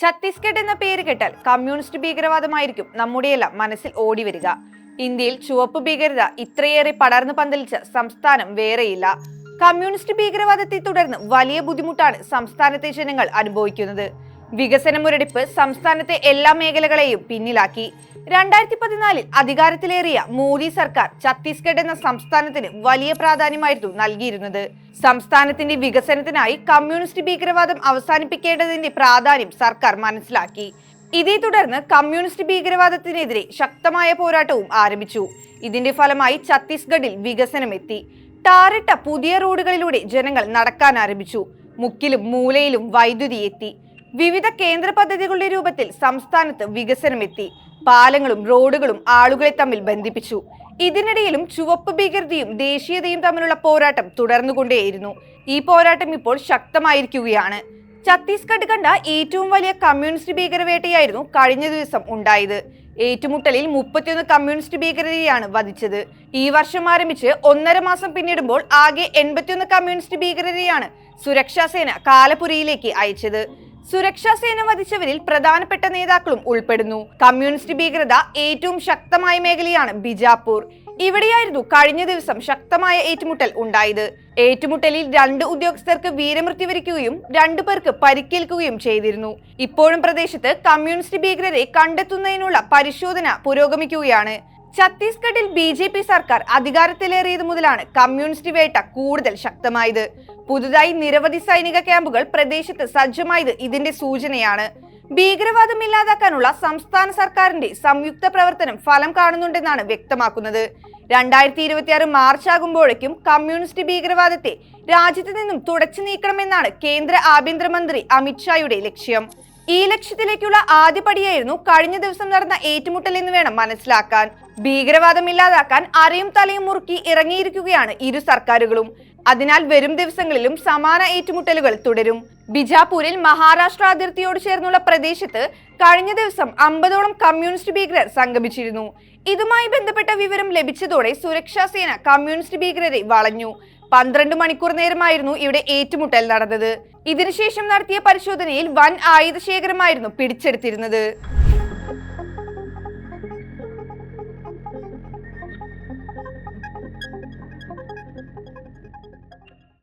ഛത്തീസ്ഗഡ് എന്ന പേര് കേട്ടാൽ കമ്മ്യൂണിസ്റ്റ് ഭീകരവാദമായിരിക്കും നമ്മുടെയെല്ലാം മനസ്സിൽ ഓടി വരിക. ഇന്ത്യയിൽ ചുവപ്പ് ഭീകരത ഇത്രയേറെ പടർന്നു പന്തലിച്ച സംസ്ഥാനം വേറെയില്ല. കമ്മ്യൂണിസ്റ്റ് ഭീകരവാദത്തെ തുടർന്ന് വലിയ ബുദ്ധിമുട്ടാണ് സംസ്ഥാനത്തെ ജനങ്ങൾ അനുഭവിക്കുന്നത്. വികസന മുരടിപ്പ് സംസ്ഥാനത്തെ എല്ലാ മേഖലകളെയും പിന്നിലാക്കി. രണ്ടായിരത്തി പതിനാലിൽ അധികാരത്തിലേറിയ മോദി സർക്കാർ ഛത്തീസ്ഗഡ് എന്ന സംസ്ഥാനത്തിന് വലിയ പ്രാധാന്യമായിരുന്നു നൽകിയിരുന്നത്. സംസ്ഥാനത്തിന്റെ വികസനത്തിനായി കമ്മ്യൂണിസ്റ്റ് ഭീകരവാദം അവസാനിപ്പിക്കേണ്ടതിന്റെ പ്രാധാന്യം സർക്കാർ മനസ്സിലാക്കി. ഇതേ തുടർന്ന് കമ്മ്യൂണിസ്റ്റ് ഭീകരവാദത്തിനെതിരെ ശക്തമായ പോരാട്ടവും ആരംഭിച്ചു. ഇതിന്റെ ഫലമായി ഛത്തീസ്ഗഡിൽ വികസനം എത്തി. ടാറിട്ട പുതിയ റോഡുകളിലൂടെ ജനങ്ങൾ നടക്കാൻ ആരംഭിച്ചു. മുക്കിലും മൂലയിലും വൈദ്യുതി എത്തി. വിവിധ കേന്ദ്ര പദ്ധതികളുടെ രൂപത്തിൽ സംസ്ഥാനത്ത് വികസനമെത്തി. പാലങ്ങളും റോഡുകളും ആളുകളെ തമ്മിൽ ബന്ധിപ്പിച്ചു. ഇതിനിടയിലും ചുവപ്പ് ഭീകരതയും ദേശീയതയും തമ്മിലുള്ള പോരാട്ടം തുടർന്നുകൊണ്ടേയിരുന്നു. ഈ പോരാട്ടം ഇപ്പോൾ ശക്തമായിരിക്കുകയാണ്. ഛത്തീസ്ഗഡ് കണ്ട ഏറ്റവും വലിയ കമ്മ്യൂണിസ്റ്റ് ഭീകരവേട്ടയായിരുന്നു കഴിഞ്ഞ ദിവസം ഉണ്ടായത്. ഏറ്റുമുട്ടലിൽ മുപ്പത്തിയൊന്ന് കമ്മ്യൂണിസ്റ്റ് ഭീകരരെയാണ് വധിച്ചത്. ഈ വർഷം ആരംഭിച്ച് ഒന്നര മാസം പിന്നിടുമ്പോൾ ആകെ എൺപത്തിയൊന്ന് കമ്മ്യൂണിസ്റ്റ് ഭീകരരെയാണ് സുരക്ഷാസേന കാലപുരിയിലേക്ക് അയച്ചത്. സുരക്ഷാ സേന വധിച്ചവരിൽ പ്രധാനപ്പെട്ട നേതാക്കളും ഉൾപ്പെടുന്നു. കമ്മ്യൂണിസ്റ്റ് ഭീകരത ഏറ്റവും ശക്തമായ മേഖലയാണ് ബിജാപൂർ. ഇവിടെയായിരുന്നു കഴിഞ്ഞ ദിവസം ശക്തമായ ഏറ്റുമുട്ടൽ ഉണ്ടായത്. ഏറ്റുമുട്ടലിൽ രണ്ട് ഉദ്യോഗസ്ഥർക്ക് വീരമൃത്യു വരിക്കുകയും രണ്ടു പേർക്ക് പരിക്കേൽക്കുകയും ചെയ്തിരുന്നു. ഇപ്പോഴും പ്രദേശത്ത് കമ്മ്യൂണിസ്റ്റ് ഭീകരരെ കണ്ടെത്തുന്നതിനുള്ള പരിശോധന പുരോഗമിക്കുകയാണ്. ഛത്തീസ്ഗഡിൽ ബി ജെ പി സർക്കാർ അധികാരത്തിലേറിയത് മുതലാണ് കമ്മ്യൂണിസ്റ്റ് വേട്ട കൂടുതൽ ശക്തമായത്. പുതുതായി നിരവധി സൈനിക ക്യാമ്പുകൾ പ്രദേശത്ത് സജ്ജമായത് ഇതിന്റെ സൂചനയാണ്. ഭീകരവാദം ഇല്ലാതാക്കാനുള്ള സംസ്ഥാന സർക്കാരിന്റെ സംയുക്ത പ്രവർത്തനം ഫലം കാണുന്നുണ്ടെന്നാണ് വ്യക്തമാക്കുന്നത്. രണ്ടായിരത്തി ഇരുപത്തിയാറ് മാർച്ച് ആകുമ്പോഴേക്കും കമ്മ്യൂണിസ്റ്റ് ഭീകരവാദത്തെ രാജ്യത്ത് നിന്നും തുടച്ചു നീക്കണമെന്നാണ് കേന്ദ്ര ആഭ്യന്തരമന്ത്രി അമിത്ഷായുടെ ലക്ഷ്യം. ഈ ലക്ഷ്യത്തിലേക്കുള്ള ആദ്യപടിയായിരുന്നു കഴിഞ്ഞ ദിവസം നടന്ന ഏറ്റുമുട്ടൽ എന്ന് വേണം മനസ്സിലാക്കാൻ. ഭീകരവാദം ഇല്ലാതാക്കാൻ അരയും തലയും മുറുക്കി ഇറങ്ങിയിരിക്കുകയാണ് ഇരു സർക്കാരുകളും. അതിനാൽ വരും ദിവസങ്ങളിലും സമാന ഏറ്റുമുട്ടലുകൾ തുടരും. ബിജാപൂരിൽ മഹാരാഷ്ട്ര അതിർത്തിയോട് ചേർന്നുള്ള പ്രദേശത്ത് കഴിഞ്ഞ ദിവസം അമ്പതോളം കമ്മ്യൂണിസ്റ്റ് ഭീകരർ സംഗമിച്ചിരുന്നു. ഇതുമായി ബന്ധപ്പെട്ട വിവരം ലഭിച്ചതോടെ സുരക്ഷാ സേന കമ്മ്യൂണിസ്റ്റ് ഭീകരരെ വളഞ്ഞു. പന്ത്രണ്ട് മണിക്കൂർ നേരമായിരുന്നു ഇവിടെ ഏറ്റുമുട്ടൽ നടന്നത്. ഇതിനുശേഷം നടത്തിയ പരിശോധനയിൽ വൻ ആയുധ ശേഖരമായിരുന്നു പിടിച്ചെടുത്തിരുന്നത്.